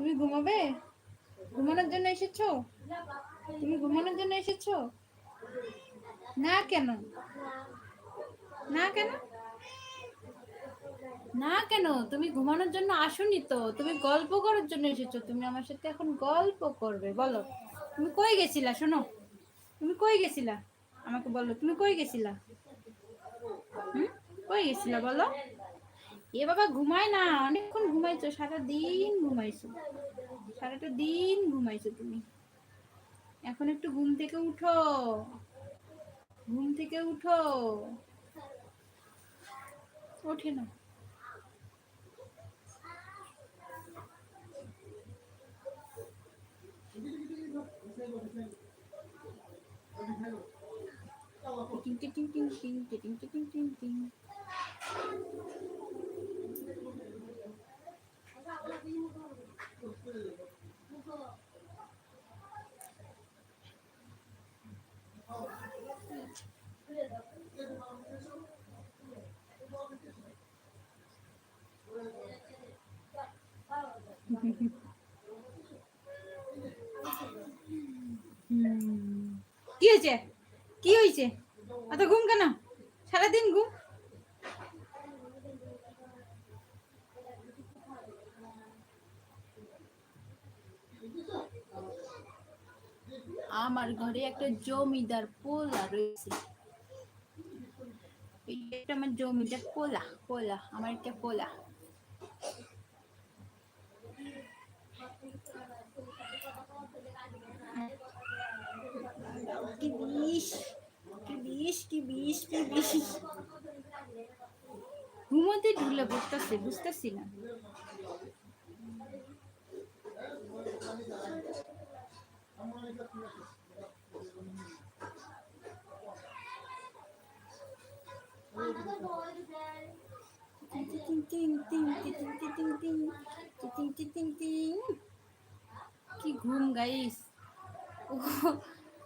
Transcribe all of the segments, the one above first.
তুমি ঘুমাবে? ঘুমানোর জন্য এসেছ? তুমি ঘুমানোর জন্য এসেছ? না কেন? না কেন? না কেন? তুমি ঘুমানোর জন্য আসোনি তো। তুমি গল্প করার জন্য এসেছ। তুমি আমার সাথে এখন গল্প করবে, বলো। তুমি কই গেছিলা, শোনো? তুমি কই গেছিলা? আমাকে বলো, তুমি কই গেছিলা? হুম? কই গেছিলা, বলো? এ বাবা ঘুমায় না, অনেকক্ষণ ঘুমাইছো সারা দিন ঘুমাইছো। সারাটা দিন ঘুমাইছো তুমি। এখন একটু ঘুম থেকে উঠো। ঘুম থেকে উঠো। ওঠে না। টিং টিং টিং টিং টিং টিং টিং টিং টিং। কি হয়েছে? কি হয়েছে? অত ঘুম কেন? সারাদিন ঘুম? আমার ঘরে একটা জমিদার পোলা রয়েছে। আমার জমিদার পোলা পোলা আমার একটা পোলা কি বিষ কি বিষ কি বিষ কি বিষ। ঘুমোতে ঢুলে বুঝতেছে বুঝতেছি না। কি ঘুম গাইস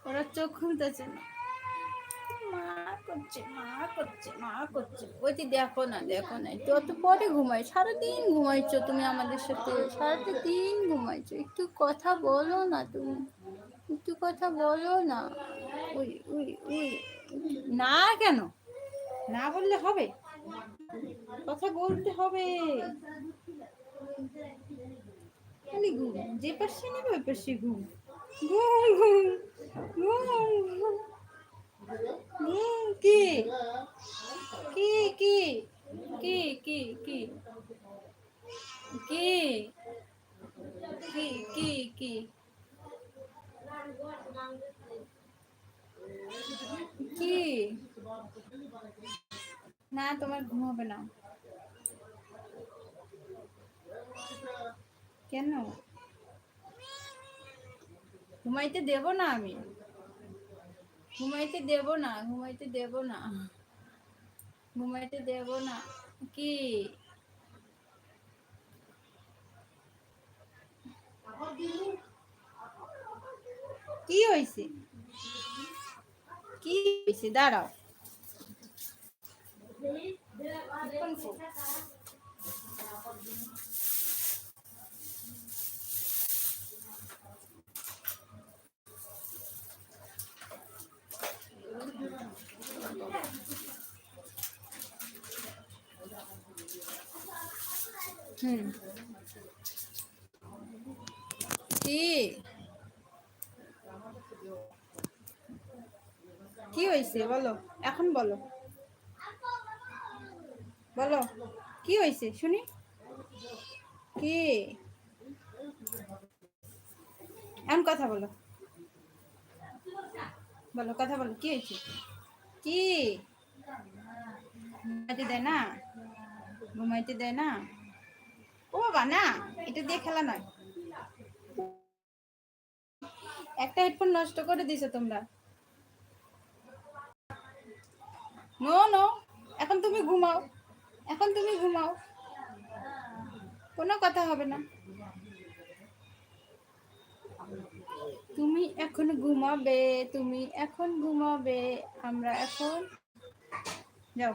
ওরা চোখ খুলতেছে না মা করছে মা করছে মা করছে ওইটি দেখো না দেখো না তো অত পরে ঘুমাই সারাদিন ঘুমাইছো তুমি আমাদের সাথে সারাটা দিন ঘুমাইছো একটু কথা বলো না তুমি একটু কথা বলো না উই উই উই না কেন না বললে হবে কথা বলতে হবে। খালি যে পাশে নেবে ওই পাশে ঘুম। কি কি? কি? না, তোমার ঘুম হবে না। কেন? ঘুমাইতে দেব না আমি। ঘুমাইতে দেব না, ঘুমাইতে দেব না। ঘুমাইতে দেব না। কি? কি হয়েছে কি হয়েছে দাঁড়াও। হুম। কি? কি হয়েছে বলো। এখন বলো। বলো, কি হয়েছে? শুনি। কি? এমন কথা বলো। বলো, কথা বলো, কি হয়েছে? কি? ঘুমাইতে দেয় না? ঘুমাইতে দেয় না? ও বাবা, না, এটা দিয়ে খেলা নয়। একটা হেডফোন নষ্ট করে দিছো তোমরা। নো নো এখন তুমি ঘুমাও। এখন তুমি ঘুমাও। কোনো কথা হবে না। তুমি এখন ঘুমাবে, তুমি এখন ঘুমাবে, আমরা এখন যাও।